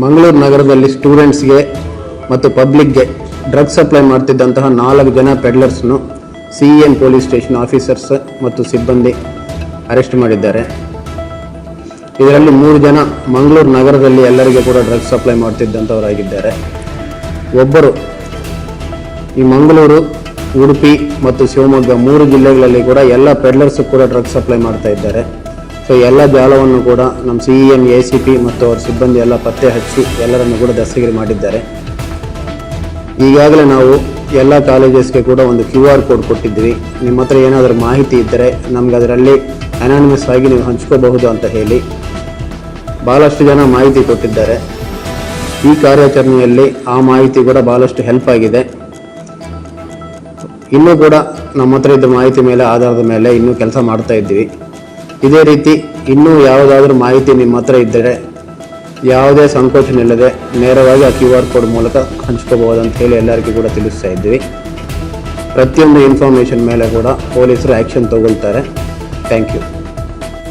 ಮಂಗಳೂರು ನಗರದಲ್ಲಿ ಸ್ಟೂಡೆಂಟ್ಸ್ಗೆ ಮತ್ತು ಪಬ್ಲಿಕ್ಗೆ ಡ್ರಗ್ಸ್ ಸಪ್ಲೈ ಮಾಡ್ತಿದ್ದಂತಹ ನಾಲ್ಕು ಜನ ಪೆಡ್ಲರ್ಸ್ನು C N police station officers ಮತ್ತು ಸಿಬ್ಬಂದಿ ಅರೆಸ್ಟ್ ಮಾಡಿದ್ದಾರೆ. ಇದರಲ್ಲಿ ಮೂರು ಜನ ಮಂಗಳೂರು ನಗರದಲ್ಲಿ ಎಲ್ಲರಿಗೆ ಕೂಡ ಡ್ರಗ್ಸ್ ಸಪ್ಲೈ ಮಾಡ್ತಿದ್ದಂಥವರಾಗಿದ್ದಾರೆ ಒಬ್ಬರು ಈ ಮಂಗಳೂರು, ಉಡುಪಿ ಮತ್ತು ಶಿವಮೊಗ್ಗ ಮೂರು ಜಿಲ್ಲೆಗಳಲ್ಲಿ ಕೂಡ ಎಲ್ಲ ಪೆಡ್ಲರ್ಸ್ ಕೂಡ ಡ್ರಗ್ಸ್ ಸಪ್ಲೈ ಮಾಡ್ತಾ ಇದ್ದಾರೆ. ಸೊ ಎಲ್ಲ ಜಾಲವನ್ನು ಕೂಡ ನಮ್ಮ C M A C P ಮತ್ತು ಅವರ ಸಿಬ್ಬಂದಿ ಎಲ್ಲ ಪತ್ತೆ ಹಚ್ಚಿ ಎಲ್ಲರನ್ನು ಕೂಡ ದಸ್ತಗಿರಿ ಮಾಡಿದ್ದಾರೆ. ಈಗಾಗಲೇ ನಾವು ಎಲ್ಲ ಕಾಲೇಜಸ್ಗೆ ಕೂಡ ಒಂದು ಕ್ಯೂ ಆರ್ ಕೋಡ್ ಕೊಟ್ಟಿದ್ವಿ. ನಿಮ್ಮ ಹತ್ರ ಏನಾದರೂ ಮಾಹಿತಿ ಇದ್ದರೆ ನಮ್ಗೆ ಅದರಲ್ಲಿ ಅನಾನಿಮಸ್ ಆಗಿ ನೀವು ಹಂಚ್ಕೋಬಹುದು ಅಂತ ಹೇಳಿ ಭಾಳಷ್ಟು ಜನ ಮಾಹಿತಿ ಕೊಟ್ಟಿದ್ದಾರೆ. ಈ ಕಾರ್ಯಾಚರಣೆಯಲ್ಲಿ ಆ ಮಾಹಿತಿ ಕೂಡ ಭಾಳಷ್ಟು ಹೆಲ್ಪ್ ಆಗಿದೆ. ಇನ್ನೂ ಕೂಡ ನಮ್ಮ ಹತ್ರ ಇದ್ದ ಮಾಹಿತಿ ಮೇಲೆ, ಆಧಾರದ ಮೇಲೆ ಇನ್ನೂ ಕೆಲಸ ಮಾಡ್ತಾ ಇದ್ದೀವಿ. ಇದೇ ರೀತಿ ಇನ್ನೂ ಯಾವುದಾದ್ರೂ ಮಾಹಿತಿ ನಿಮ್ಮ ಹತ್ರ ಇದ್ದರೆ ಯಾವುದೇ ಸಂಕೋಚನಿಲ್ಲದೆ ನೇರವಾಗಿ ಆ ಕ್ಯೂ ಆರ್ ಕೋಡ್ ಮೂಲಕ ಹಂಚ್ಕೋಬಹುದು ಹೇಳಿ ಎಲ್ಲರಿಗೂ ಕೂಡ ತಿಳಿಸ್ತಾ ಇದ್ದೀವಿ. ಪ್ರತಿಯೊಂದು ಇನ್ಫಾರ್ಮೇಷನ್ ಮೇಲೆ ಕೂಡ ಪೊಲೀಸರು ಆ್ಯಕ್ಷನ್ ತಗೊಳ್ತಾರೆ. Thank you.